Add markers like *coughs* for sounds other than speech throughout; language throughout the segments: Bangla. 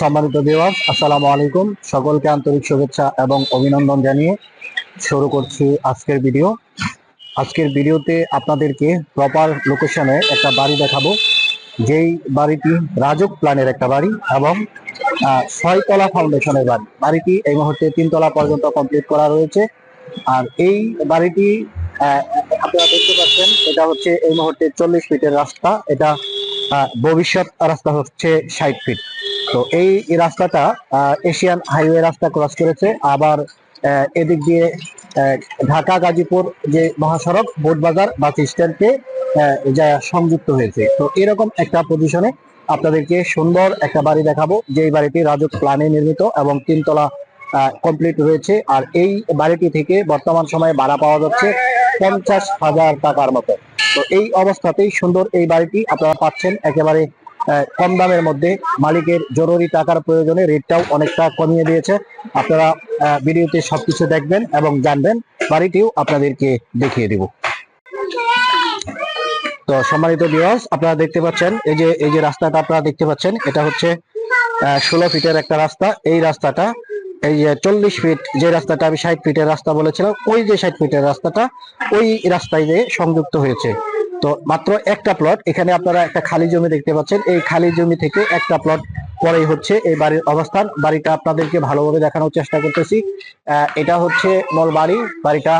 সম্মানিত দেওয়ার আসসালামু আলাইকুম। সকলকে আন্তরিক শুভেচ্ছা এবং অভিনন্দন জানিয়ে শুরু করছি আজকের ভিডিও আজকের ভিডিওতে আপনাদেরকে প্রপার লোকেশনে একটা বাড়ি দেখাবো। যেই বাড়িটি রাজক প্ল্যানের একটা বাড়ি এবং ছয়তলা ফাউন্ডেশনের বাড়ি। বাড়িটি এই মুহূর্তে তিনতলা পর্যন্ত কমপ্লিট করা রয়েছে। আর এই বাড়িটি আপনারা দেখতে পাচ্ছেন, এটা হচ্ছে এই মুহূর্তে চল্লিশ ফিটের রাস্তা। এটা ভবিষ্যৎ রাস্তা হচ্ছে ষাট ফিট তো এই রাস্তাটা এশিয়ান হাইওয়ে রাস্তা ক্রস করেছে। আবার এদিক দিয়ে ঢাকা, গাজীপুর যে মহাসড়ক বোটবাজার বাস স্ট্যান্ডকে যা সংযুক্ত হয়েছে। তো এরকম একটা পজিশনে আপনাদেরকে সুন্দর একটা বাড়ি দেখাবো। যেই বাড়িটি রাজক প্ল্যানে নির্মিত এবং তিনতলা কমপ্লিট রয়েছে। আর এই বাড়িটি থেকে বর্তমান সময়ে ভাড়া পাওয়া যাচ্ছে পঞ্চাশ হাজার টাকার মতো। তো এই অবস্থাতেই সুন্দর এই বাড়িটি আপনারা পাচ্ছেন। একেবারে কম দামের মধ্যে মালিকের জরুরি টাকার প্রয়োজনে রেটটাও অনেকটা কমিয়ে দিয়েছে। আপনারা ভিডিওতে সবকিছু দেখবেন এবং জানবেন। বাড়িটিও আপনাদেরকে দেখিয়ে দিব। তো সম্মানিত ভিউয়ার্স আপনারা দেখতে পাচ্ছেন, এই যে এই যে রাস্তাটা আপনারা দেখতে পাচ্ছেন, এটা হচ্ছে ষোলো ফিটের একটা রাস্তা। এই রাস্তাটা, এই যে চল্লিশ ফিট যে রাস্তাটা, আমি ষাট ফিটের রাস্তা বলেছিলাম, ওই যে ষাট ফিটের রাস্তাটা, ওই রাস্তায় দিয়ে সংযুক্ত হয়েছে। তো মাত্র একটা প্লট এখানে আপনারা একটা খালি জমি দেখতে পাচ্ছেন। এই খালি জমি থেকে একটা প্লট পরেই হচ্ছে এই বাড়ির অবস্থান। বাড়িটা আপনাদেরকে ভালোভাবে দেখানোর চেষ্টা করতেছি। এটা হচ্ছে মূল বাড়ি। বাড়িটা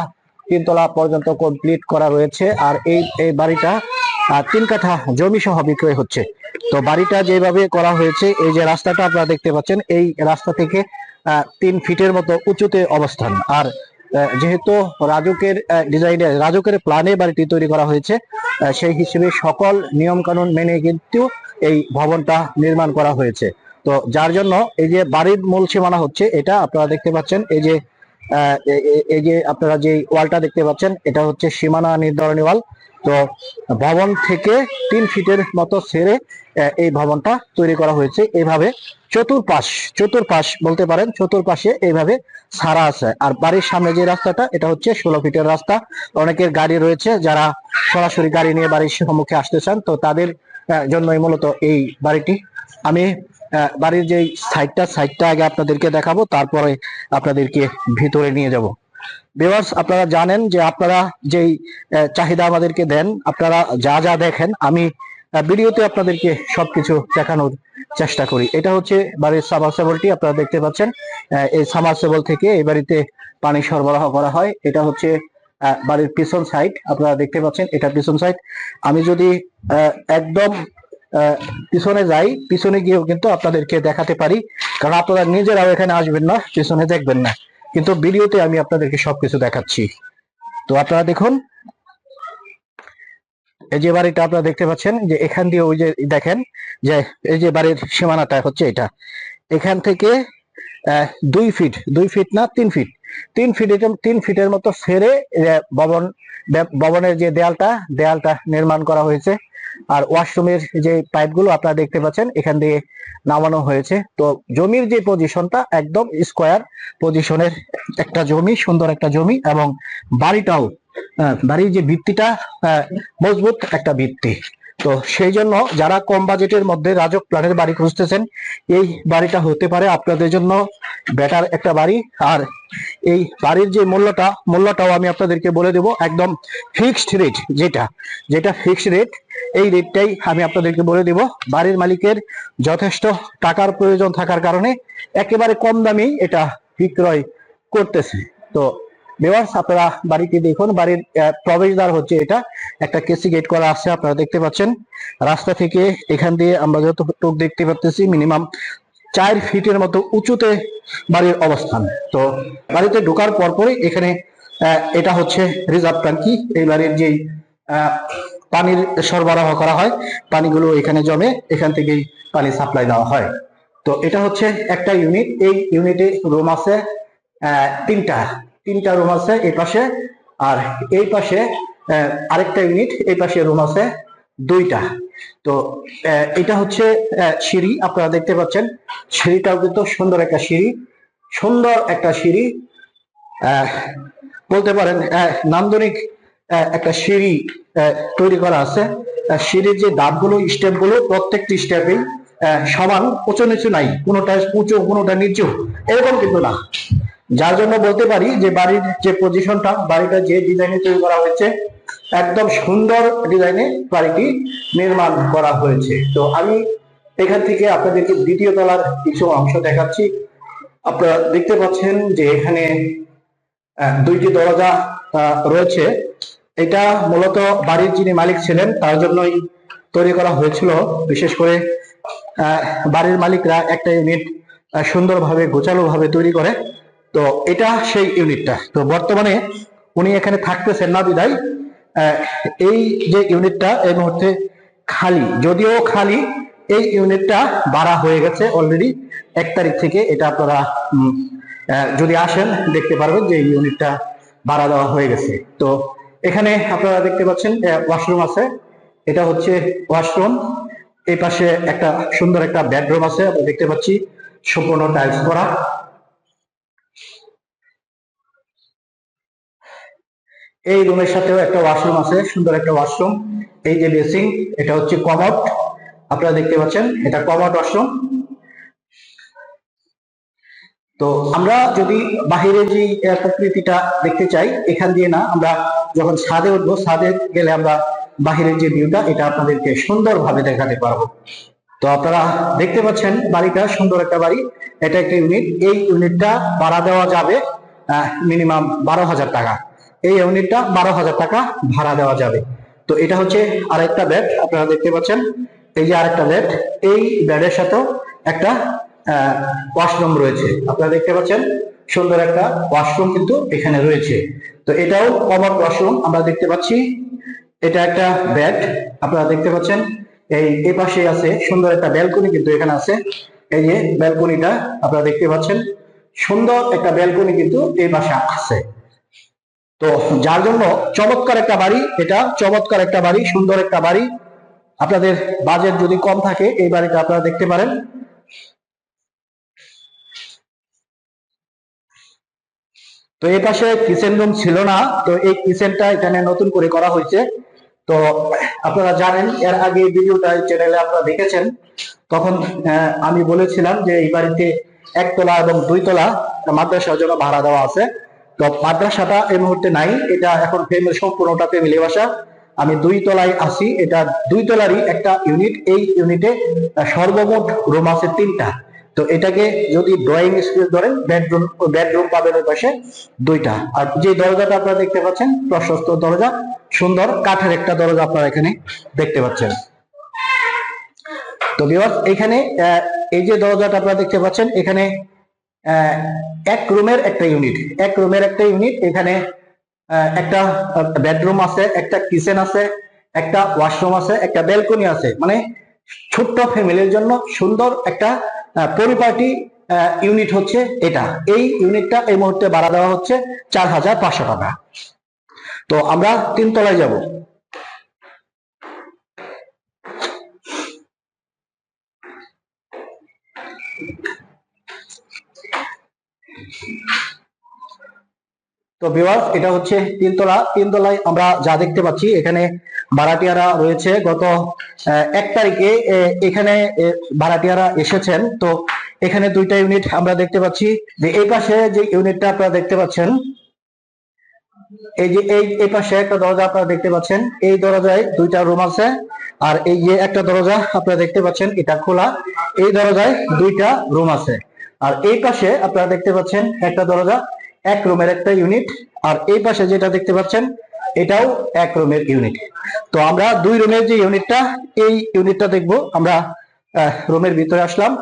তিনতলা পর্যন্ত কমপ্লিট করা রয়েছে। আর এই এই বাড়িটা তিন কাঠা জমি সহ বিক্রয় হচ্ছে। তো বাড়িটা যেভাবে করা হয়েছে, এই যে রাস্তাটা আপনারা দেখতে পাচ্ছেন, এই রাস্তা থেকে তিন ফিটের মতো উঁচুতে অবস্থান। আর যেহেতু রাজুকের ডিজাইনে রাজুকের প্ল্যানে বাড়িটি তৈরি করা হয়েছে সেই হিসেবে সকল নিয়ম কানুন মেনে কিন্তু এই ভবনটা নির্মাণ করা হয়েছে। তো যার জন্য এই যে বাড়ির মূল সীমানা হচ্ছে, এটা আপনারা দেখতে পাচ্ছেন, এই যে এই যে আপনারা যে ওয়ালটা দেখতে পাচ্ছেন, এটা হচ্ছে সীমানা নির্ধারণী ওয়াল। তো ভবন থেকে তিন ফিটের মতো ছেড়ে এই ভবনটা তৈরি করা হয়েছে। এইভাবে চতুর্পাশ চতুর্পাশ বলতে পারেন, চতুর্পাশে এইভাবে ছাড়া আছে। আর বাড়ির সামনে যে রাস্তাটা, এটা হচ্ছে ষোলো ফিটের রাস্তা। অনেকের গাড়ি রয়েছে, যারা সরাসরি গাড়ি নিয়ে বাড়ির সম্মুখে আসতে চান, তো তাদের জন্যই মূলত এই বাড়িটি। আমি বাড়ির যে সাইডটা সাইডটা আগে আপনাদেরকে দেখাবো, তারপরে আপনাদেরকে ভিতরে নিয়ে যাব। ভিউয়ার্স আপনারা জানেন যে আপনারা যেই চাহিদা আমাদেরকে দেন, আপনারা যা যা দেখেন, আমি ভিডিওতে আপনাদেরকে সবকিছু দেখানোর চেষ্টা করি। এটা হচ্ছে বাড়ির সামারসেবলটি আপনারা দেখতে পাচ্ছেন। এই সামারসেবল থেকে এই বাড়িতে পানি সরবরাহ করা হয়। এটা হচ্ছে বাড়ির পিছন সাইড আপনারা দেখতে পাচ্ছেন, এটা পিছন সাইড আমি যদি একদম পিছনে যাই, পিছনে গিয়েও কিন্তু আপনাদেরকে দেখাতে পারি। কারণ আপনারা নিজেরাও এখানে আসবেন না, পিছনে দেখবেন না। কিন্তু ভিডিওতে আমি আপনাদেরকে সবকিছু দেখাচ্ছি। তো আপনারা দেখুন, এই যে বাড়িটা আপনারা দেখতে পাচ্ছেন, যে এখান দিয়ে ওই যে দেখেন, যে এই যে বাড়ির সীমানাটা হচ্ছে এটা। এখান থেকে দুই ফিট দুই ফিট না, তিন ফিট তিন ফিট তিন ফিটের মতো ফেরে ভবন, ভবনের যে দেয়ালটা দেয়ালটা নির্মাণ করা হয়েছে। আর ওয়াশরুমের যে পাইপগুলো আপনারা দেখতে পাচ্ছেন এখান দিয়ে নামানো হয়েছে। তো জমির যে পজিশনটা একদম স্কোয়ার পজিশনের একটা জমি সুন্দর একটা জমি এবং বাড়িটাও আহ, বাড়ির যে ভিত্তিটা আহ, মজবুত একটা ভিত্তি। তো সেই জন্য যারা কম বাজেটের মধ্যে রাজক প্ল্যানের বাড়ি খুঁজতেছেন এই বাড়িটা হতে পারে আপনাদের জন্য বেটার একটা বাড়ি। আর এই বাড়ির যে মূল্যটা, মূল্যটাও আমি আপনাদেরকে বলে দেব। একদম ফিক্সড রেট যেটা যেটা ফিক্সড রেট এই রেটটাই আমি আপনাদেরকে বলে দেব। বাড়ির মালিকের যথেষ্ট টাকার প্রয়োজন থাকার কারণে একেবারে কম দামেই এটা বিক্রয় করতেছে। তো ভিউয়ার্স আপনারা বাড়িটি দেখুন। বাড়ির প্রবেশদ্বার হচ্ছে এটা। একটা কেসি গেট করা আছে, আপনারা দেখতে পাচ্ছেন। রাস্তা থেকে এখান দিয়ে আমরা যতটুকু দেখতে পাচ্ছি মিনিমাম চার ফিটের মতো উঁচুতে বাড়ির অবস্থান। তো বাড়িতে ঢোকার পরপরই এখানে এটা হচ্ছে রিজার্ভ ট্যাঙ্কি। এই বাড়ির যেই পানির সরবরাহ করা হয়, পানিগুলো এখানে জমে এখান থেকেই পানি সাপ্লাই দেওয়া হয়। তো এটা হচ্ছে একটা ইউনিট। এই ইউনিটে রুম আছে তিনটা। তিনটা রুম আছে এই পাশে আর এই পাশে আরেকটা ইউনিট, এই পাশে রুম আছে দুইটা। তো এটা হচ্ছে সিঁড়ি। আপনারা দেখতে পাচ্ছেন, সিঁড়িটাও কিন্তু সুন্দর একটা সিঁড়ি। সুন্দর একটা সিঁড়ি। বলতে পারেন নান্দনিক একটা সিঁড়ি তৈরি করা আছে। সিঁড়ির যে ধাপগুলো স্টেপগুলো, প্রত্যেকটি স্টেপেই সমান, উঁচু নিচু নাই। কোনোটা উঁচু, কোনোটা নিচু, এরকম কিন্তু না। যার জন্য বলতে পারি যে, বাড়ির যে পজিশনটা বাড়িটা যে ডিজাইনে তৈরি করা হয়েছে একদম সুন্দর ডিজাইনে বাড়িটি নির্মাণ করা হয়েছে। তো আমি এখান থেকে আপনাদেরকে দ্বিতীয় তলার কিছু অংশ দেখাচ্ছি। আপনারা দেখতে পাচ্ছেন যে এখানে দুইটি দরজা রয়েছে। এটা মূলত বাড়ির যিনি মালিক ছিলেন, তার জন্যই তৈরি করা হয়েছিল। বিশেষ করে বাড়ির মালিকরা একটা ইউনিট সুন্দরভাবে গোছালো ভাবে তৈরি করে। তো এটা সেই ইউনিটটা তো বর্তমানে উনি এখানে থাকতেছেন না বিদায়। এই যে ইউনিটটা এই মুহূর্তে খালি, যদিও খালি, এই ইউনিটটা বাড়া হয়ে গেছে অলরেডি এক তারিখ থেকে এটা আপনারা যদি আসেন, দেখতে পারবেন যে ইউনিটটা ভাড়া দেওয়া হয়ে গেছে। তো এখানে আপনারা দেখতে পাচ্ছেন ওয়াশরুম আছে। এটা হচ্ছে ওয়াশরুম এই পাশে একটা সুন্দর একটা বেডরুম আছে, আমরা দেখতে পাচ্ছি। সম্পূর্ণ টাইলস করা এই রুমের সাথেও একটা ওয়াশরুম আছে, সুন্দর একটা ওয়াশরুম এই যে বেসিং এটা হচ্ছে কমট আপনারা দেখতে পাচ্ছেন, এটা কমট ওয়াশরুম তো আমরা যদি বাহিরে যে প্রকৃতিটা দেখতে চাই, এখান দিয়ে না আমরা যখন ছাদে উঠবো, ছাদে গেলে আমরা বাহিরের যে ভিউটা এটা আপনাদেরকে সুন্দরভাবে দেখাতে পারব। তো আপনারা দেখতে পাচ্ছেন, বাড়িটা সুন্দর একটা বাড়ি। এটা একটা ইউনিট এই ইউনিটটা ভাড়া দেওয়া যাবে মিনিমাম বারো হাজার টাকা। এই ইউনিটটা বারো হাজার টাকা ভাড়া দেওয়া যাবে। তো এটা হচ্ছে আরেকটা বেড আপনারা দেখতে পাচ্ছেন। এই যে আরেকটা বেড এই বেডের সাথেও একটা ওয়াশরুম রয়েছে। আপনারা দেখতে পাচ্ছেন, সুন্দর একটা ওয়াশরুম কিন্তু এখানে রয়েছে। তো এটাও কমন ওয়াশরুম আমরা দেখতে পাচ্ছি। এটা একটা বেড আপনারা দেখতে পাচ্ছেন। এই, এ পাশে আছে, সুন্দর একটা ব্যালকনি কিন্তু এখানে আছে। এই যে ব্যালকনিটা আপনারা দেখতে পাচ্ছেন। সুন্দর একটা ব্যালকনি কিন্তু এই পাশে আছে। তো যার জন্য চমৎকার একটা বাড়ি, এটা চমৎকার একটা বাড়ি, সুন্দর একটা বাড়ি। আপনাদের বাজেট যদি কম থাকে, এই বাড়িটা আপনারা দেখতে পারেন। তো এই পাশে কিচেন রুম ছিল না, তো এই কিচেনটা এখানে নতুন করে করা হয়েছে। তো আপনারা জানেন, এর আগে ভিডিওটা চ্যানেলে আপনারা দেখেছেন। তখন আমি বলেছিলাম যে এই বাড়িতে একতলা এবং দুইতলা মাদ্রাসার জন্য ভাড়া দেওয়া আছে। তো মাদ্রাসাটা এই মুহূর্তে নাই, এটা এখন ফ্যামিলি সম্পূর্ণটা ফ্যামিলি বাসা আমি দুই তলায় আছি, এটা দুই তলারই একটা ইউনিট এই ইউনিটে সর্বমোট রুম আছে তিনটা। তো এটাকে যদি ড্রয়িং স্পেস ধরেন বেডরুম বেডরুম পাবেন ওই পাশে দুইটা। আর যে দরজাটা আপনারা দেখতে পাচ্ছেন, প্রশস্ত দরজা, সুন্দর কাঠের একটা দরজা আপনারা এখানে দেখতে পাচ্ছেন। তো বিভাগ এখানে এই যে দরজাটা আপনারা দেখতে পাচ্ছেন, এখানে এক রুমের একটা ইউনিট এক রুমের একটা ইউনিট এখানে একটা বেডরুম আছে, একটা কিচেন আছে, একটা ওয়াশরুম আছে, একটা ব্যালকনি আছে। মানে ছোট্ট ফ্যামিলির জন্য সুন্দর একটা পরিপাটি ইউনিট হচ্ছে এটা। এই ইউনিটটা এই মুহূর্তে ভাড়া দেওয়া হচ্ছে চার হাজার পাঁচশো টাকা। তো আমরা তিন তলায় যাব। তো বিভাগ এটা হচ্ছে তিনতলা তিনতলায় আমরা যা দেখতে পাচ্ছি, এখানে ভাড়াটিয়ারা রয়েছে। গত এক তারিখে এখানে ভাড়াটিয়ারা এসেছেন। তো এখানে দুইটা ইউনিট আমরা দেখতে পাচ্ছি। যে এই পাশে যে ইউনিটটা আপনারা দেখতে পাচ্ছেন, এই যে এই এই পাশে একটা দরজা আপনারা দেখতে পাচ্ছেন। এই দরজায় দুইটা রুম আছে। আর এই যে একটা দরজা আপনারা দেখতে পাচ্ছেন, এটা খোলা। এই দরজায় দুইটা রুম আছে। আর এই পাশে আপনারা দেখতে পাচ্ছেন একটা দরজা, এক রুমের একটা ইউনিট আর এই পাশে যেটা দেখতে পাচ্ছেন, এটাও এক রুমের ইউনিট তো আমরা দুই রুমের যে ইউনিটটা এই ইউনিটটা দেখব। আমরা রুমের ভিতরে আসলাম।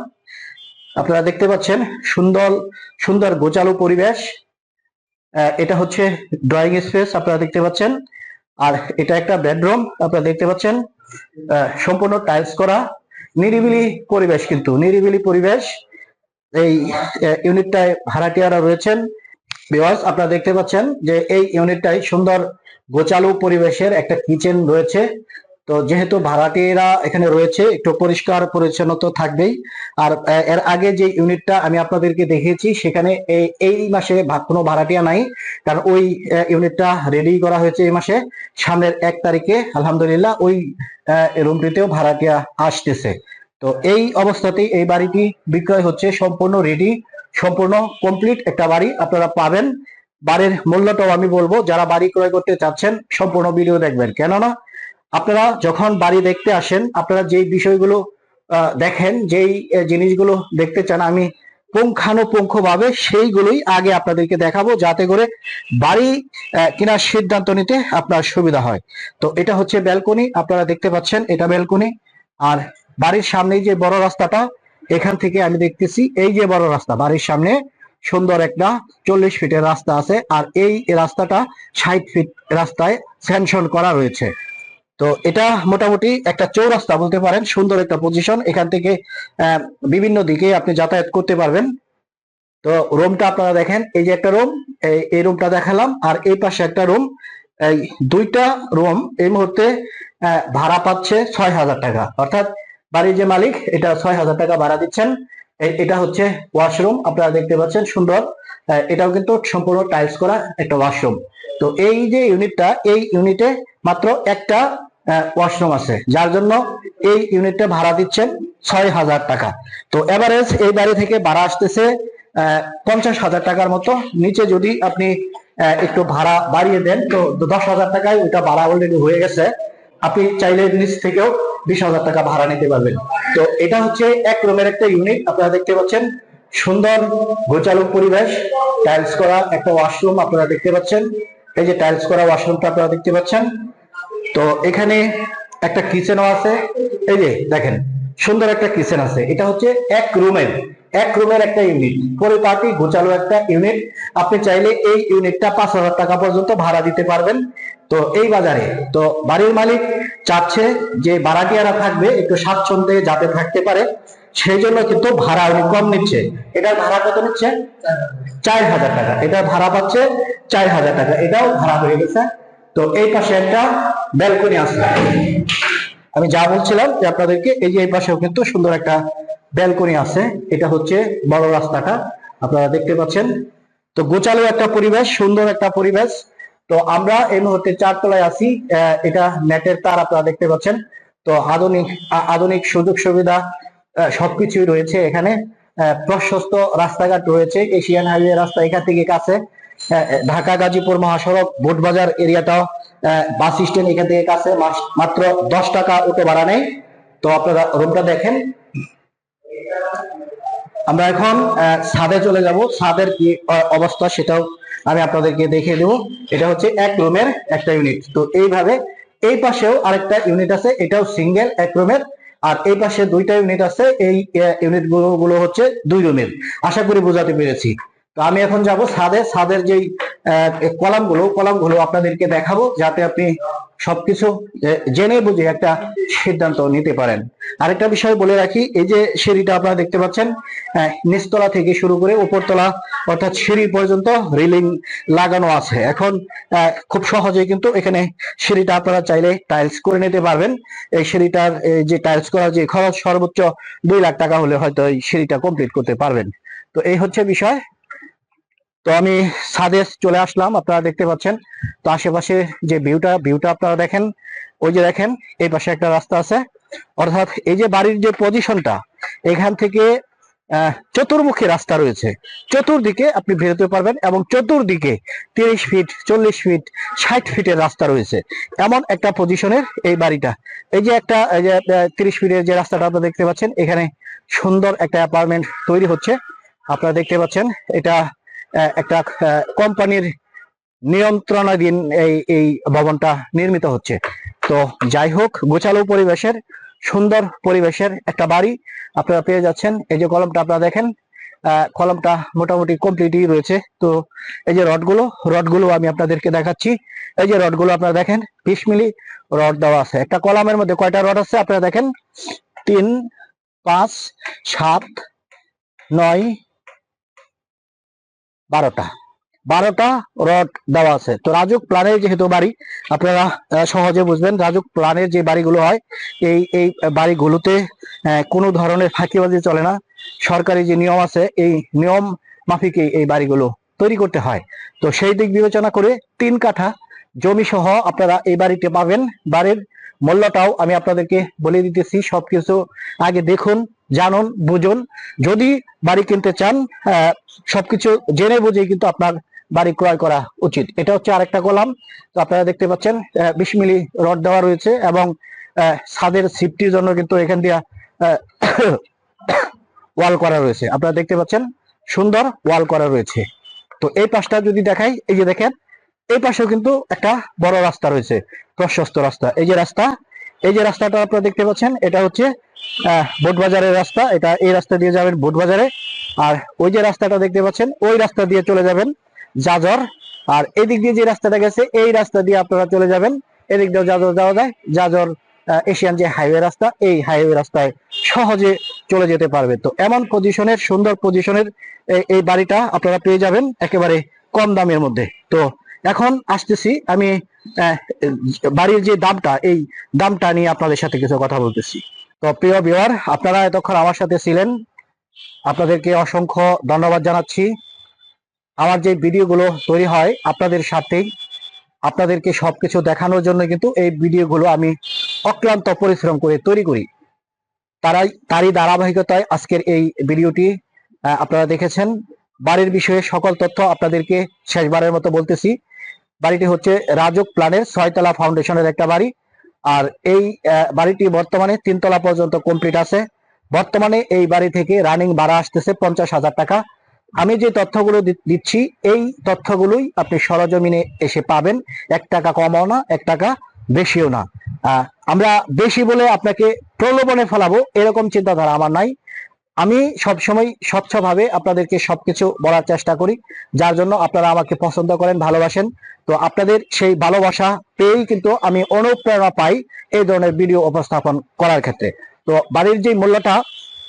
আপনারা দেখতে পাচ্ছেন সুন্দর সুন্দর গোচালো পরিবেশ। এটা হচ্ছে ড্রয়িং স্পেস আপনারা দেখতে পাচ্ছেন। আর এটা একটা বেডরুম আপনারা দেখতে পাচ্ছেন। সম্পূর্ণ টাইলস করা। নিরিবিলি পরিবেশ কিন্তু, নিরিবিলি পরিবেশ। এই ইউনিটটায় ভাড়াটিয়ারা রয়েছেন। বিওয়ার্স আপনারা দেখতে পাচ্ছেন যে এই ইউনিটটাই সুন্দর গোচালু পরিবেশের একটা কিচেন রয়েছে। তো যেহেতু ভাড়াটিয়ারা এখানে রয়েছে, একটু পরিষ্কার পরিচ্ছন্ন তো থাকবেই। আর এর আগে যে ইউনিটটা আমি আপনাদেরকে দেখিয়েছি, সেখানে এই- মাসে কোনো ভাড়াটিয়া নাই। কারণ ওই ইউনিটটা রেডি করা হয়েছে এই মাসে। সামনের এক তারিখে, আলহামদুলিল্লাহ, ওই রুমটিতেও ভাড়াটিয়া আসতেছে। তো এই অবস্থাতেই এই বাড়িটি বিক্রয় হচ্ছে, সম্পূর্ণ রেডি সম্পূর্ণ কমপ্লিট একটা বাড়ি আপনারা পাবেন। বাড়ির মূল্যটাও আমি বলব, যারা বাড়ি ক্রয় করতে চাচ্ছেন, সম্পূর্ণ ভিডিও দেখবেন। কেননা, আপনারা যখন বাড়ি দেখতে আসেন, আপনারা যেই বিষয়গুলো দেখেন, যেই জিনিসগুলো দেখতে চান, আমি পুঙ্খানুপুঙ্খ ভাবে সেইগুলোই আগে আপনাদেরকে দেখাবো, যাতে করে বাড়ি কেনার সিদ্ধান্ত নিতে আপনার সুবিধা হয়। তো এটা হচ্ছে ব্যালকনি, আপনারা দেখতে পাচ্ছেন, এটা ব্যালকনি। আর বাড়ির সামনেই যে বড় রাস্তাটা, এখান থেকে আমি দেখতেছি এই যে বড় রাস্তা, বাড়ির সামনে সুন্দর একটা চল্লিশ ফিটের রাস্তা আছে আর এই রাস্তাটা ষাট ফিট রাস্তায় স্যাংশন করা রয়েছে। তো এটা মোটামুটি একটা চৌরাস্তা বলতে পারেন, সুন্দর একটা পজিশন এখান থেকে বিভিন্ন দিকে আপনি যাতায়াত করতে পারবেন। তো রুমটা আপনারা দেখেন, এই যে একটা রুম এই রুমটা দেখালাম আর এই পাশে একটা রুম এই দুইটা রুম এই মুহূর্তে ভাড়া পাচ্ছে ছয় হাজার টাকা। অর্থাৎ বাড়ির যে মালিক, এটা ছয় হাজার টাকা ভাড়া দিচ্ছেন। এটা হচ্ছে ওয়াশরুম আপনারা দেখতে পাচ্ছেন, সুন্দর। এটাও কিন্তু সম্পূর্ণ টাইলস করা একটা ওয়াশরুম তো এই যে ইউনিটটা এই ইউনিটে মাত্র একটা ওয়াশরুম আছে। যার জন্য এই ইউনিটটা ভাড়া দিচ্ছেন ছয় হাজার টাকা। তো এভারেজ এই বাড়ি থেকে ভাড়া আসতেছে পঞ্চাশ হাজার টাকার মতো। নিচে যদি আপনি একটু ভাড়া বাড়িয়ে দেন, তো দশ হাজার টাকায় ওটা ভাড়া অলরেডি হয়ে গেছে। আপনি চাইলে নিচ থেকেও বিশ হাজার টাকা ভাড়া নিতে পারবেন। তো এটা হচ্ছে এক রুমের একটা ইউনিট আপনারা দেখতে পাচ্ছেন সুন্দর গোচালু পরিবেশ টাইলস করা একটা ওয়াশরুম আপনারা দেখতে পাচ্ছেন। এই যে টাইলস করা ওয়াশরুমটা আপনারা দেখতে পাচ্ছেন। তো এখানে একটা কিচেনও আছে। এই যে দেখেন, সুন্দর একটা কিচেন আছে। এটা হচ্ছে এক রুমের এক রুমের একটা ইউনিট পরিপাটি গোছালো একটা ইউনিট আপনি চাইলে এই ইউনিটটা পাঁচ হাজার টাকা পর্যন্ত ভাড়া দিতে পারবেন। তো এই বাজারে, তো বাড়ির মালিক চাচ্ছে যে ভাড়াটিয়ারা থাকবে, একটু স্বাচ্ছন্দ্যে যাতে থাকতে পারে, সেই জন্য কিন্তু ভাড়া উনি কম নিচ্ছে। এটার ভাড়া কত নিচ্ছে? চার হাজার টাকা। এটা ভাড়া পাচ্ছে চার হাজার টাকা। এটাও ভাড়া হয়ে গেছে। তো এই পাশে একটা ব্যালকনি আছে। আমি যা বলছিলাম যে আপনাদেরকে, এই যে এই পাশেও কিন্তু সুন্দর একটা ব্যালকনি আছে। এটা হচ্ছে বড় রাস্তাটা। আপনারা দেখতে পাচ্ছেন। তো গোচালো একটা পরিবেশ, সুন্দর একটা পরিবেশ। তো আমরা এই মুহূর্তে চারতলায় আছি। এটা নেটের তার আপনারা দেখতে পাচ্ছেন। তো আধুনিক আধুনিক সুযোগ সুবিধা সবকিছুই রয়েছে এখানে। প্রশস্ত রাস্তাঘাট রয়েছে এশিয়ান হাইওয়ে রাস্তা এখান থেকে কাছে। ঢাকা গাজীপুর মহাসড়ক, বোটবাজার এরিয়াটাও বাস স্ট্যান্ড এখান থেকে কাছে। মাত্র দশ টাকা অটো ভাড়া নেই তো আপনারা রুমটা দেখেন। আমরা এখন ছাদে চলে যাব। ছাদের কি অবস্থা সেটাও আমি আপনাদেরকে দেখিয়ে দেবো, এটা হচ্ছে এক রুমের একটা ইউনিট তো এইভাবে এই পাশেও আরেকটা ইউনিট আছে, এটাও সিঙ্গেল এক রুমের। আর এই পাশে দুইটা ইউনিট আছে, এই ইউনিটগুলো হচ্ছে দুই রুমের। আশা করি বোঝাতে পেরেছি। তো আমি এখন যাব ছাদে। ছাদের যেই কলামগুলো কলামগুলো কলামগুলো আপনাদেরকে দেখাবো, যাতে আপনি সবকিছু জেনে বুঝে একটা সিদ্ধান্ত নিতে পারেন। আরেকটা বিষয় বলে রাখি, এই যে সিঁড়িটা আপনারা দেখতে পাচ্ছেন নিচতলা থেকে শুরু করে উপরতলা, অর্থাৎ সিঁড়ি পর্যন্ত রিলিং লাগানো আছে। এখন খুব সহজেই কিন্তু এখানে সিঁড়িটা আপনারা চাইলে টাইলস করে নিতে পারবেন। এই সিঁড়িটার যে টাইলস করার যে খরচ, সর্বোচ্চ দুই লাখ টাকা হলে হয়তো এই সিঁড়িটা কমপ্লিট করতে পারবেন। তো এই হচ্ছে বিষয়। তো আমি ছাদে চলে আসলাম, আপনারা দেখতে পাচ্ছেন। তো আশেপাশে যে ভিউটা ভিউটা আপনারা দেখেন, ওই যে দেখেন, এই পাশে একটা রাস্তা আছে। অর্থাৎ এই যে বাড়ির যে পজিশনটা এখান থেকে চতুর্মুখী রাস্তা রয়েছে। চতুর্দিকে আপনি বেরোতে পারবেন এবং চতুর্দিকে তিরিশ ফিট চল্লিশ ফিট ষাট ফিটের রাস্তা রয়েছে। এমন একটা পজিশনের এই বাড়িটা। এই যে একটা, এই যে তিরিশ ফিটের যে রাস্তাটা আপনারা দেখতে পাচ্ছেন, এখানে সুন্দর একটা অ্যাপার্টমেন্ট তৈরি হচ্ছে। আপনারা দেখতে পাচ্ছেন, এটা একটা কোম্পানির নিয়ন্ত্রণাধীন এই এই ভবনটা নির্মিত হচ্ছে। তো যাই হোক, গোছালো পরিবেশের, সুন্দর পরিবেশের একটা বাড়ি আপনারা পেয়ে যাচ্ছেন। এই যে কলমটা আপনারা দেখেন কলমটা মোটামুটি কমপ্লিটই রয়েছে। তো এই যে রডগুলো রডগুলো আমি আপনাদেরকে দেখাচ্ছি। এই যে রডগুলো আপনারা দেখেন, বিশ মিলি রড দেওয়া আছে। একটা কলামের মধ্যে কয়টা রড আছে আপনারা দেখেন? তিন, পাঁচ, সাত, নয় বারোটা। বারোটা রড দেওয়া আছে। তো রাজুক প্ল্যানের যেহেতু বাড়ি, আপনারা সহজে বুঝবেন, রাজুক প্ল্যানের যে বাড়িগুলো হয়, এই এই বাড়িগুলোতে কোনো ধরনের ফাঁকিবাজি চলে না। সরকারি যে নিয়ম আছে, এই নিয়ম মাফিকে এই বাড়িগুলো তৈরি করতে হয়। তো সেই দিক বিবেচনা করে তিন কাঠা জমি সহ আপনারা এই বাড়িতে পাবেন। বাড়ির মূল্যটাও আমি আপনাদেরকে বলে দিতেছি, সবকিছু আগে দেখুন, জানুন, বুঝুন। যদি বাড়ি কিনতে চান সবকিছু জেনে বুঝে কিন্তু আপনার বাড়ি ক্রয় করা উচিত। এটা হচ্ছে আরেকটা কলাম। তো আপনারা দেখতে পাচ্ছেন বিশ মিলি রড দেওয়া রয়েছে এবং ছাদের সিফটির জন্য কিন্তু এখান দিয়ে *coughs* ওয়াল করা রয়েছে। আপনারা দেখতে পাচ্ছেন, সুন্দর ওয়াল করা রয়েছে। তো এই পাশটা যদি দেখাই, এই যে দেখেন এই পাশেও কিন্তু একটা বড় রাস্তা রয়েছে, প্রশস্ত রাস্তা। এই যে রাস্তা, এই যে রাস্তাটা আপনারা দেখতে পাচ্ছেন, এটা হচ্ছে বোটবাজারের রাস্তা। এটা এই রাস্তা দিয়ে যাবেন বোটবাজারে। আর ওই যে রাস্তাটা দেখতে পাচ্ছেন, ওই রাস্তা দিয়ে চলে যাবেন জাজর আর এদিক দিয়ে যে রাস্তাটা গেছে, এই রাস্তা দিয়ে আপনারা চলে যাবেন। এদিক দিয়ে জাজর যাওয়া যায়। জাজর এশিয়ান যে হাইওয়ে রাস্তা, এই হাইওয়ে রাস্তায় সহজে চলে যেতে পারবে। তো এমন পজিশনের, সুন্দর পজিশনের এই বাড়িটা আপনারা পেয়ে যাবেন একেবারে কম দামের মধ্যে। তো এখন আসতেছি, আমি বাড়ির যে দামটা, এই দামটা নিয়ে আপনাদের সাথে কিছু কথা বলতেছি। তো প্রিয় বিওয়ার আপনারা এতক্ষণ আমার সাথে ছিলেন। আপনাদেরকে অসংখ্য ধন্যবাদ জানাচ্ছি। আমার যে ভিডিওগুলো তৈরি হয় আপনাদের সাথেই, আপনাদেরকে সবকিছু দেখানোর জন্য কিন্তু এই ভিডিওগুলো আমি অক্লান্ত পরিশ্রম করে তৈরি করি। তারাই, তারই ধারাবাহিকতায় আজকের এই ভিডিওটি আপনারা দেখেছেন। বাড়ির বিষয়ে সকল তথ্য আপনাদেরকে শেষবারের মতো বলতেছি। বাড়িটি হচ্ছে রাজক প্ল্যানের ছয়তলা ফাউন্ডেশনের একটা বাড়ি। আর এই বাড়িটি বর্তমানে তিনতলা পর্যন্ত কমপ্লিট আছে। বর্তমানে এই বাড়ি থেকে রানিং ভাড়া আসতেছে পঞ্চাশ হাজার টাকা। আমি যে তথ্যগুলো দিচ্ছি, এই তথ্যগুলোই আপনি সরজমিনে এসে পাবেন। এক টাকা কমও না, এক টাকা বেশিও না। আমরা বেশি বলে আপনাকে প্রলোভনে ফেলাবো, এরকম চিন্তাধারা আমার নাই। আমি সবসময় স্বচ্ছভাবে আপনাদেরকে সবকিছু বলার চেষ্টা করি, যার জন্য আপনারা আমাকে পছন্দ করেন, ভালোবাসেন। তো আপনাদের সেই ভালোবাসা পেয়েই কিন্তু আমি অনুপ্রেরণা পাই এই ধরনের ভিডিও উপস্থাপন করার ক্ষেত্রে। তো বাড়ির যে মূল্যটা,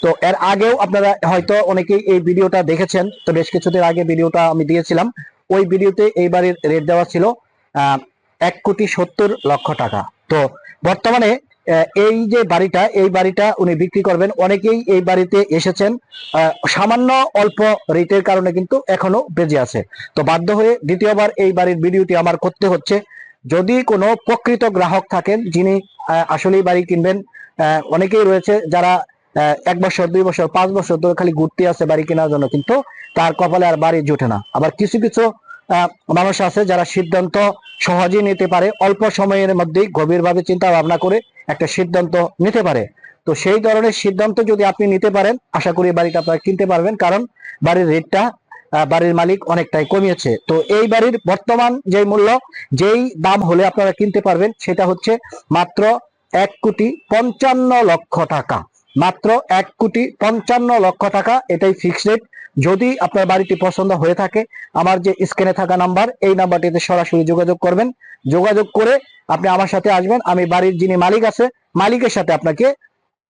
তো এর আগেও আপনারা হয়তো অনেকেই এই ভিডিওটা দেখেছেন, তো বেশ কিছুদিন আগে ভিডিওটা আমি দিয়েছিলাম। ওই ভিডিওতে এই বাড়ির রেট দেওয়া ছিল এক কোটি সত্তর লক্ষ টাকা। তো বর্তমানে এই যে বাড়িটা, এই বাড়িটা উনি বিক্রি করবেন। অনেকেই এই বাড়িতে এসেছেন। সামান্য অল্প রেটের কারণে কিন্তু এখনও বেঁচে আছে। তো বাধ্য হয়ে দ্বিতীয়বার এই বাড়ির ভিডিওটি আমার করতে হচ্ছে। যদি কোনো প্রকৃত গ্রাহক থাকেন, যিনি আসলেই বাড়ি কিনবেন অনেকেই রয়েছে যারা এক বছর, দুই বছর, পাঁচ বছর ধরে খালি ঘুরতে আছে বাড়ি কেনার জন্য, কিন্তু তার কপালে আর বাড়ি জোটে না। আবার কিছু কিছু মানুষ আছে যারা সিদ্ধান্ত সহজেই নিতে পারে, অল্প সময়ের মধ্যেই গভীরভাবে চিন্তা ভাবনা করে একটা সিদ্ধান্ত নিতে পারে। তো সেই ধরনের সিদ্ধান্ত যদি আপনি নিতে পারেন, আশা করি বাড়িটা আপনারা কিনতে পারবেন, কারণ বাড়ির রেটটা বাড়ির মালিক অনেকটাই কমিয়েছে। তো এই বাড়ির বর্তমান যে মূল্য, যেই দাম হলে আপনারা কিনতে পারবেন, সেটা হচ্ছে মাত্র এক কোটি পঞ্চান্ন লক্ষ টাকা। মাত্র এক কোটি পঞ্চান্ন লক্ষ টাকা, এটাই ফিক্সড রেট যদি আপনার বাড়িটি পছন্দ হয়ে থাকে, আমার যে স্ক্রিনে থাকা নাম্বার এই নাম্বারটিতে সরাসরি যোগাযোগ করবেন। যোগাযোগ করে আপনি আমার সাথে আসবেন, আমি বাড়ির যিনি মালিক আছে, মালিকের সাথে আপনাকে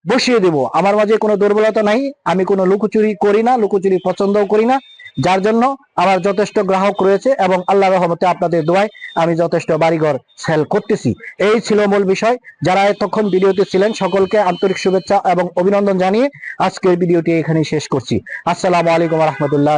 বসিয়ে দেব। আমার মাঝে কোনো দুর্বলতা নাই, আমি কোনো লুকোচুরি করি না, লুকোচুরি পছন্দও করি না। যার জন্য আমার যথেষ্ট গ্রাহক রয়েছে এবং আল্লাহ রহমতে আপনাদের দোয়ায় আমি যথেষ্ট বাড়িঘর সেল করতেছি। এই ছিল মূল বিষয়। যারা এতক্ষণ ভিডিওতে ছিলেন, সকলকে আন্তরিক শুভেচ্ছা এবং অভিনন্দন জানিয়ে আজকের ভিডিওটি এখানে শেষ করছি। আসসালামু আলাইকুম রহমতুল্লাহ